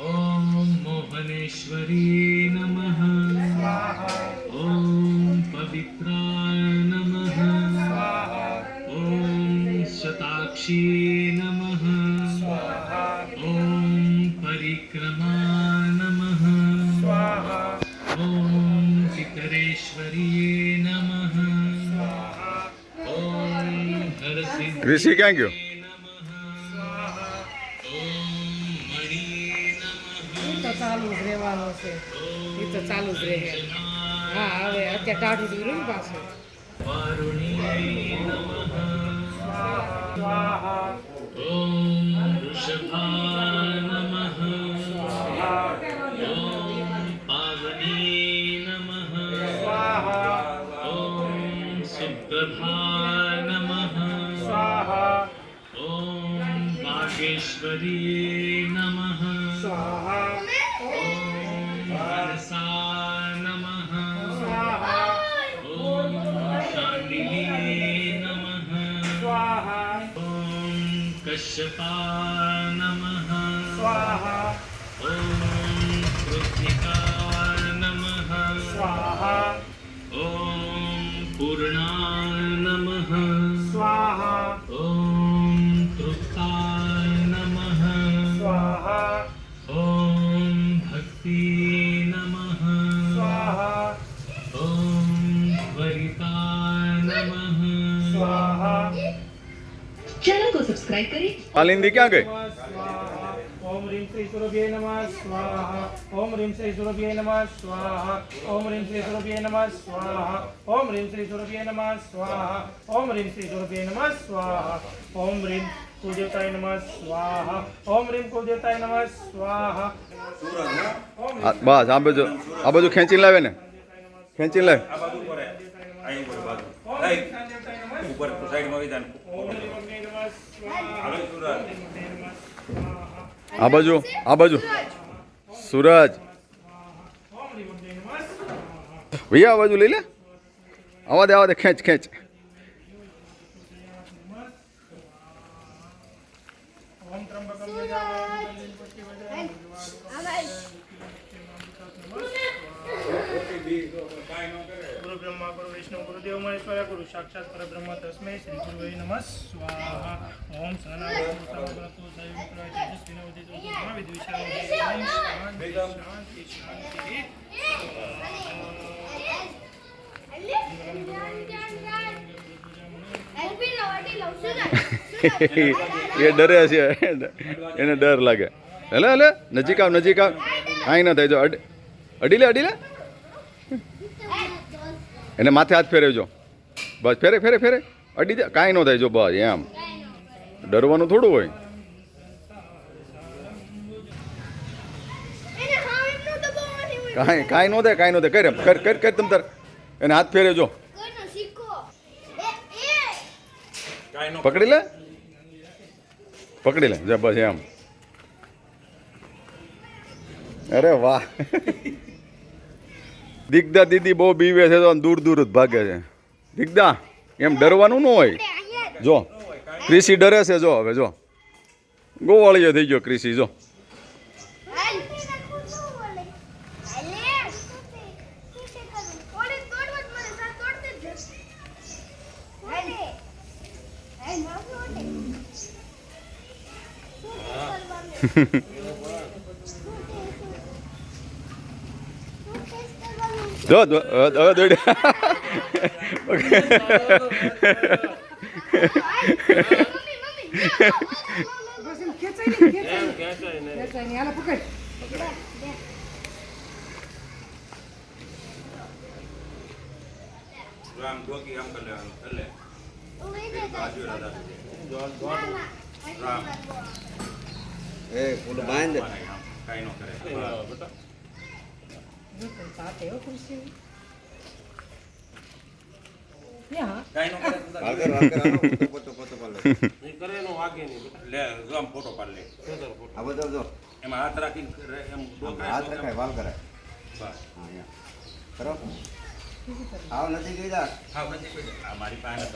ॐ मोहनेश्वरी। ઋષિ ક્યાં ગયો ચાલુ જ રહેવાનો છે એ તો ચાલુ જ રહે હા હવે અત્યારે ટાઢું દીધું ને પાછું वागेश्वरी नमः ॐ मनसा नमः ॐ शाण्डिली नमः ॐ कश्यपा नमः ॐ चैनल को सब्सक्राइब करें આલિંદી ક્યાં ગઈ ઓમ રીમ શ્રી સુરભ્ય નમઃ સ્વાહા ઓમ રીમ શ્રી સુરભ્ય નમઃ સ્વાહા ઓમ રીમ શ્રી સુરભ્ય નમઃ સ્વાહા ઓમ રીમ શ્રી સુરભ્ય નમઃ સ્વાહા ઓમ રીમ શ્રી સુરભ્ય નમઃ સ્વાહા ઓમ રીમ કુલદેવતાય નમઃ સ્વાહા ઓમ રીમ કુલદેવતાય નમઃ સ્વાહા આ બસ આ બાજુ આ બાજુ ખેંચીને લાવે ને ખેંચીને લાવે આ બાજુ ઉપર બાજુ. અહીં. ઉપર સાઈડમાં વિધાન. આ બાજુ આ બાજુ સૂરજ ભૈયા, આ બાજુ લઈ લે આવા દે આવા દે ખેંચ ખેંચ ગુરુ બ્રહ્મા ગુરુ વિષ્ણુ ગુરુદેવ મહેશ્વર ગુરુ સાક્ષાત પરબ્રહ્મ તસ્મૈ શ્રી ગુરુ નમઃ. સ્વાહા. ઓમ શાંતિ શાંતિ એ ડરે છે. એને ડર લાગે. હેલે હેલે. નજીક આવ નજીક આવ. કાંઈ ના થાય. જો અડી અડી લે અડી લે એને માથે હાથ ફેરવજો. બસ ફેરે ફેરે ફેરે. અડી દે કાંઈ ન થાય જો બસ એમ. ડરવાનું થોડું હોય. કાંઈ કાંઈ ન થાય, કાંઈ ન થાય. કર કર કર તમ તાર. એને હાથ ફેરવજો. પકડી લે. પકડી લે. જા બસ એમ. અરે વાહ. દિગ્ધા દીદી બહુ બીવે છે તો દૂર દૂર જ ભાગે છે. દીકદા એમ ડરવાનું ન હોય. જો ક્રિષિ ડરે છે જો હવે જો. ગોવાળીયો થઈ ગયો ક્રિષિ જો જો જો, હવે દોડ બસ એમ ખેંચાય નહીં ખેંચાય નહીં ખેંચાય નહીં હાલો પકડ આમ કરી લેવાનું. બાજુ રાધા. રામ. આમ. કાંઈ નો કરે. જો એ કાંઈ નો. લે આવ નથી ગઈ જા હા, નથી કોઈ દે. આ મારી પાસે.